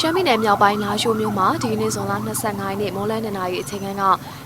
ရှမ်းပြည်နယ်မြောက်ပိုင်းလာရှိုးမြို့မှာဒီကနေ့ဇွန်လ25ရက်နေ့မွန်းလယ်2နာရီအချိန်က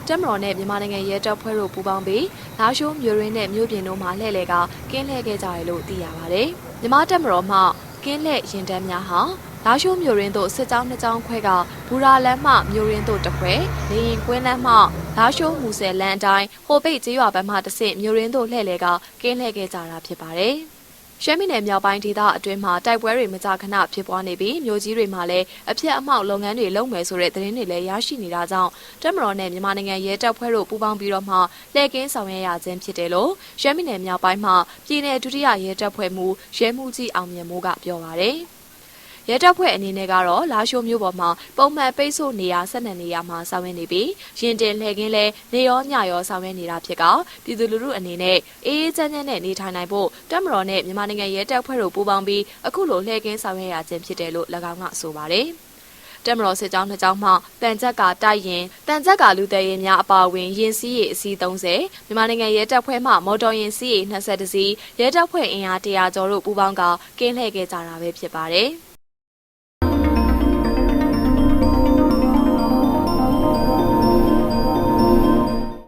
တက်မတော်နဲ့မြန်မာနိုင်ငံရဲတပ်ဖွဲ့တို့ပူးပေါင်းပြီးလာရှိုးမြို့ရင်းနဲ့မြို့ပြင်တို့မှာလှည့်လည်ကကင်းလှည့်ခဲ့ကြတယ်လို့သိရပါဗျ။မြန်မာတက်မတော်မှကင်းလှည့်ရင်တန်းများဟာလာရှိုးမြို့ရင်းသို့စစ်ကြောင်းနှစ်ကြောင်းခွဲကဘူရာလမ်းမှမြို့ရင်းသို့တစ်ခွဲလေရင်ကွင်းလမ်းမှလာရှိုးမူဆယ်လမ်းအတိုင်းဟိုပိတ်ကျေးရွာဘက်မှတစ်ဆင့်မြို့ရင်းသို့လှည့်လည်ကကင်းလှည့်ခဲ့ကြတာဖြစ်ပါတယ်။ ရှမ်းပြည်နယ်မြောက်ပိုင်းဒေသအတွင်းမှာတိုက်ပွဲတွေမကြာခဏဖြစ်ပွားနေပြီးမြို့ကြီးတွေမှာလည်းအပြက်အမောက်လုပ်ငန်းတွေလုပ်မယ်ဆိုတဲ့သတင်းတွေလည်းရရှိနေတာကြောင့်တက်မတော်နဲ့မြန်မာနိုင်ငံရဲတပ်ဖွဲ့တို့ပူးပေါင်းပြီးတော့မှလှည့်ကင်းဆောင်ရွက်ရခြင်းဖြစ်တယ်လို့ရှမ်းပြည်နယ်မြောက်ပိုင်းမှာပြည်내ဒုတိယရဲတပ်ဖွဲ့မှရဲမှုကြီးအောင်မြတ်မိုးကပြောပါတယ်။ ရဲတပ်ဖွဲ့အနေနဲ့ကတော့လာရှိုးမြို့ပေါ်မှာပုံမှန်ပိတ်ဆို့နေရဆက်နံနေရမှာဆောင်ရွက်နေပြီးရင်တင်လှည့်ကင်းလဲနေရောညရောဆောင်ရွက်နေတာဖြစ်ကပြည်သူလူထုအနေနဲ့အေးအေးချမ်းချမ်းနဲ့နေထိုင်နိုင်ဖို့တက်မတော်နဲ့မြန်မာနိုင်ငံရဲတပ်ဖွဲ့တို့ပူးပေါင်းပြီးအခုလိုလှည့်ကင်းဆောင်ရွက်ရခြင်းဖြစ်တယ်လို့၎င်းကဆိုပါတယ်။တက်မတော်စစ်ကြောင်းနှစ်ကြောင်းမှတန်ကြက်ကတိုက်ရင်တန်ကြက်ကလူသည်ရင်များအပါအဝင်ရင်စည်းရည်အစီး30မြန်မာနိုင်ငံရဲတပ်ဖွဲ့မှမော်တော်ယာဉ်စီးရည်20စီးရဲတပ်ဖွဲ့အင်အား100ကျော်တို့ပူးပေါင်းကကင်းလှည့်ခဲ့ကြတာပဲဖြစ်ပါတယ်။